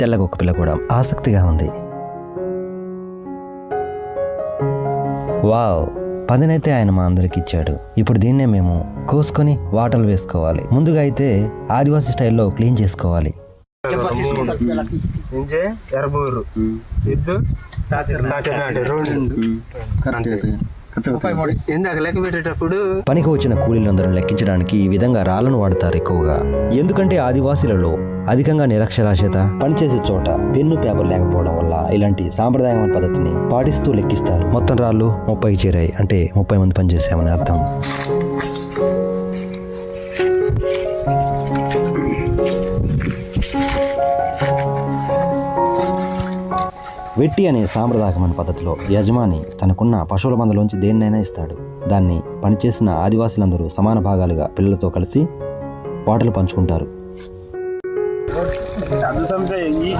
తెల్లగొక్క పిల్ల కూడా ఆసక్తిగా ఉంది. వావ్ పదినైతే ఆయన మా అందరికి ఇచ్చాడు. ఇప్పుడు దీన్నే మేము కోసుకొని వాటర్లు వేసుకోవాలి. ముందుగా అయితే ఆదివాసీ స్టైల్లో క్లీన్ చేసుకోవాలి. ఎర్రబూరు. పనికి వచ్చిన కూలీలందరూ లెక్కించడానికి ఈ విధంగా రాళ్ళను వాడతారు ఎక్కువగా. ఎందుకంటే ఆదివాసీలలో అధికంగా నిరక్షరాస్యత పనిచేసే చోట పెన్ను పేపర్ లేకపోవడం వల్ల ఇలాంటి సాంప్రదాయమైన పద్ధతిని పాటిస్తూ లెక్కిస్తారు. మొత్తం రాళ్ళు ముప్పైకి చేరాయి అంటే ముప్పై మంది పనిచేసామని అర్థం. వెట్టి అనే సాంప్రదాయకమైన పద్ధతిలో యజమాని తనకున్న పశువుల మందలోంచి దేన్నైనా ఇస్తాడు. దాన్ని పనిచేసిన ఆదివాసులందరూ సమాన భాగాలుగా పిల్లలతో కలిసి వాటలు పంచుకుంటారు.